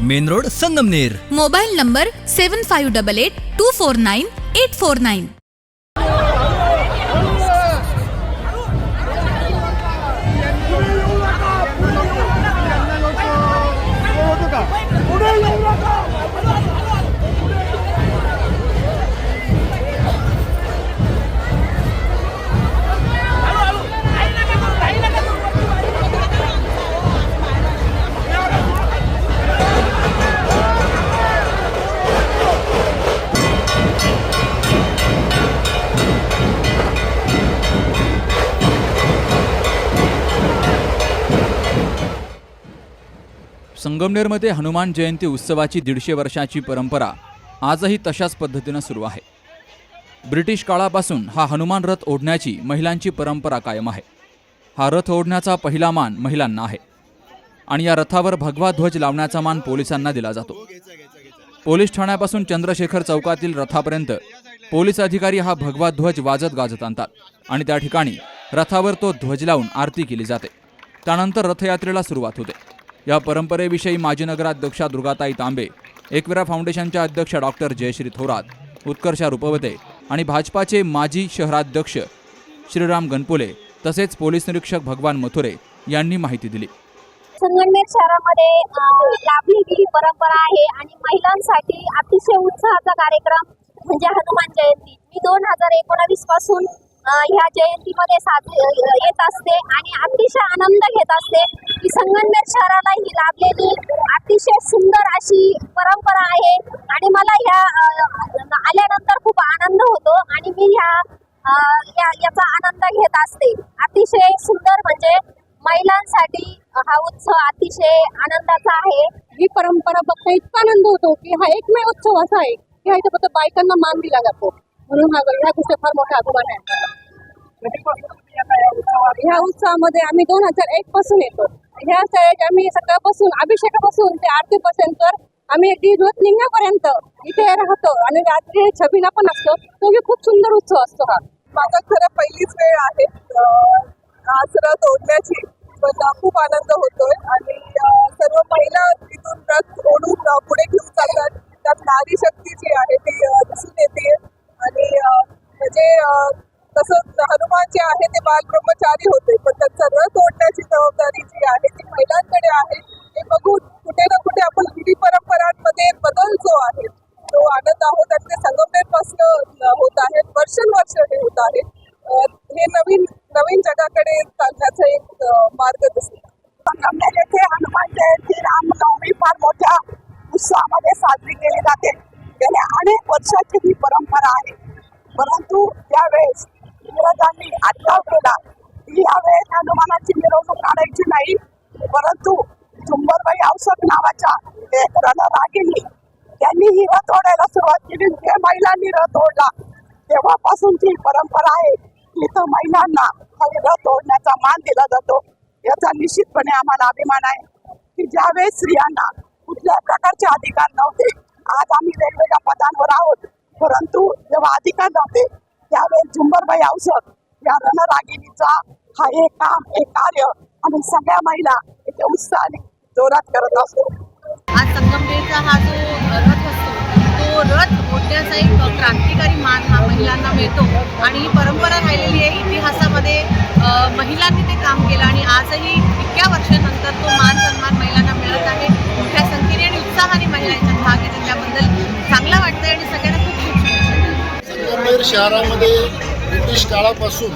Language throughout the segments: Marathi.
Main road Sangamner. Mobile number seven five double eight two four nine eight four nine. संगमनेरमध्ये हनुमान जयंती उत्सवाची दीडशे वर्षाची परंपरा आजही तशाच पद्धतीनं सुरू आहे. ब्रिटिश काळापासून हा हनुमान रथ ओढण्याची महिलांची परंपरा कायम आहे. हा रथ ओढण्याचा पहिला मान महिलांना आहे. आणि या रथावर भगवा ध्वज लावण्याचा मान पोलिसांना दिला जातो. पोलीस ठाण्यापासून चंद्रशेखर चौकातील रथापर्यंत पोलीस अधिकारी हा भगवा ध्वज वाजत गाजत आणतात आणि त्या ठिकाणी रथावर तो ध्वज लावून आरती केली जाते. त्यानंतर रथयात्रेला सुरुवात होते. या परंपरेविषयी माजी नगराध्यक्षा दुर्गाताई तांबे एकविरा फाउंडेशनच्या अध्यक्ष डॉक्टर जयश्री थोरात उत्कर्षा रुपवते आणि भाजपाचे माजी शहराध्यक्ष श्रीराम गणपुले तसेच पोलीस निरीक्षक भगवान मथुरे यांनी माहिती दिली. संगमनेर शहरामध्ये लाभलेली ही परंपरा आहे आणि महिलांसाठी अतिशय उत्साहाचा कार्यक्रम म्हणजे हनुमान जयंती. मी दोन हजार एकोणावीसपासून ह्या जयंतीमध्ये साजरी येत असते आणि अतिशय आनंद घेत असते. की संगमनेर शहराला ही लाभलेली अतिशय सुंदर अशी परंपरा आहे. आणि मला ह्या आल्यानंतर खूप आनंद होतो आणि मी ह्या या- याचा आनंद घेत असते. अतिशय सुंदर म्हणजे महिलांसाठी हा उत्सव अतिशय आनंदाचा आहे. ही परंपरा बघता इतका आनंद होतो की हा एकमेव उत्सव असा आहे की ह्या फक्त बायकांना मान दिला जातो. म्हणून हा ह्या फार मोठा अभिमान आहे ह्या उत्सवामध्ये आम्ही दोन हजार एक पासून येतो. ह्या सगळ्यात आम्ही सकाळपासून अभिषेकापासून ते आरतीपासून तर आम्ही अगदी निघण्यापर्यंत इथे राहतो आणि रात्री छबिना पण असतो. तो बी खूप सुंदर उत्सव असतो हा. माझा खरं पहिलीच वेळ आहे. आसरा तोडण्याची रथ ओढण्याची. खूप आनंद होतोय. आणि सर्व महिला तिथून रथ ओढून पुढे घेऊन चालतात. त्यात नारी शक्ती जी आहे ती दिसून येते. आणि म्हणजे तसं हनुमान जे आहे ते बाल ब्रह्मचारी होते पण त्यांचा रथ तोडण्याची जबाबदारी जी आहे ती महिलांकडे आहे. हे बघून कुठे ना कुठे आपण विधी परंपरांमध्ये बदल जो आहे. तो आणत आहोत आणि ते संगमनेरपासून होत आहे वर्षानुवर्ष हे होत आहे. हे नवीन नवीन जगाकडे चालण्याचा एक मार्ग दिसतो. संगमनेर येथे हनुमान जयंती रामनवमी फार मोठ्या उत्साहामध्ये साजरी केली जाते. गेल्या अनेक वर्षाची ही परंपरा आहे. परंतु त्यावेळेस इंग्रजांनी अटकाव केला. की यावेळेस हनुमानाची मिरवणूक काढायची नाही. परंतु झुंबरबाई औषध नावाच्या एक रणरागिनी त्यांनी ही रथ ओढायला सुरुवात केली. जे महिलांनी रथ ओढला. तेव्हापासूनची ती परंपरा आहे की इथं महिलांना हा रथ ओढण्याचा मान दिला जातो. याचा निश्चितपणे आम्हाला अभिमान आहे की ज्यावेळेस स्त्रियांना कुठल्या प्रकारचे अधिकार नव्हते आज आम्ही वेगवेगळ्या पदांवर आहोत. परंतु जेव्हा अधिकार जाते त्यावेळेस झुंबरबाई औषध या रणरागिणीचा हा एक काम एक कार्य आम्ही सगळ्या महिला इथे उत्साहाने जोरात करत असतो. आज संगमनेरचा हा जो रथ असतो तो रथ मोठ्याचा एक क्रांतिकारी मान हा महिलांना मिळतो. आणि ही परंपरा राहिलेली आहे इतिहासामध्ये महिलांनी ते काम केलं आणि आजही इतक्या वर्षानंतर तो मान सन्मान महिलांना मिळत आहे. उत्साहाने महिला भाग घेतल्याबद्दल चांगलं वाटतंय आणि सगळ्यांना खूप संगमनेर शहरामध्ये ब्रिटिश काळापासून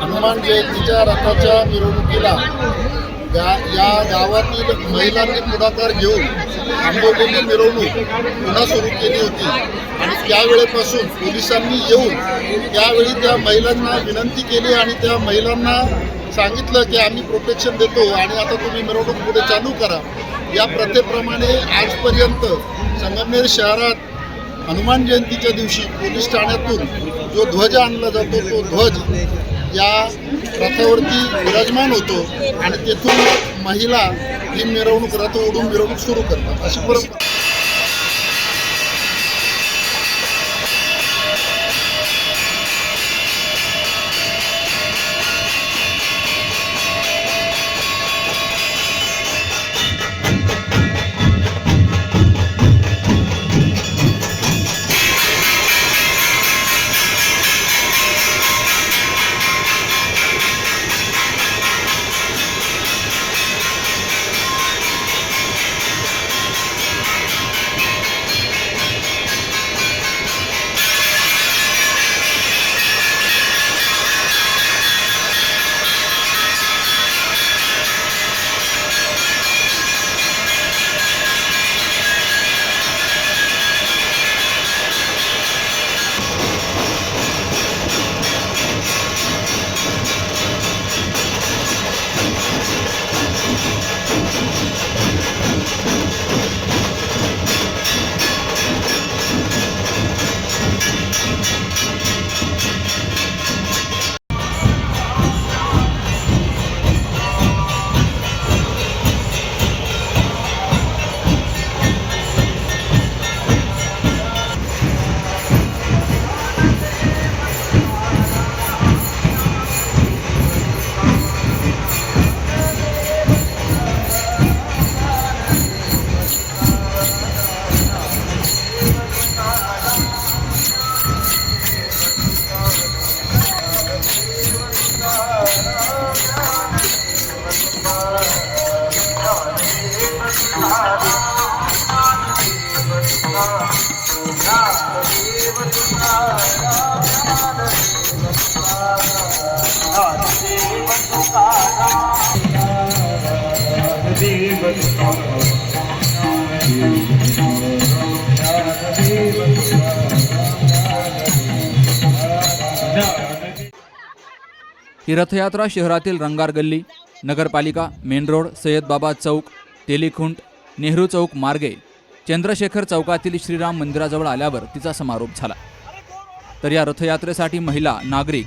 हनुमान जयंतीच्या रथाच्या मिरवणुकीला गा या गावातील महिलांनी पुढाकार घेऊन थांबवलेली मिरवणूक पुन्हा सुरू केली होती. आणि त्यावेळेपासून पोलिसांनी येऊन त्यावेळी त्या महिलांना विनंती केली आणि त्या महिलांना सांगितलं की आम्ही प्रोटेक्शन देतो आणि आता तुम्ही मिरवणूक पुढे चालू करा. या प्रथेप्रमाणे आजपर्यंत संगमनेर शहरात हनुमान जयंतीच्या दिवशी पोलीस ठाण्यातून जो ध्वज आणला जातो तो ध्वज या रथावरती विराजमान होतो आणि तेथून महिला ही मिरवणूक रथ ओढून मिरवणूक सुरू करतात. अशी परंपरा ही रथयात्रा शहरातील रंगार गल्ली नगरपालिका मेन रोड सय्यदबाबा चौक तेलीखुंट नेहरू चौक मार्गे चंद्रशेखर चौकातील श्रीराम मंदिराजवळ आल्यावर तिचा समारोप झाला. तर या रथयात्रेसाठी महिला नागरिक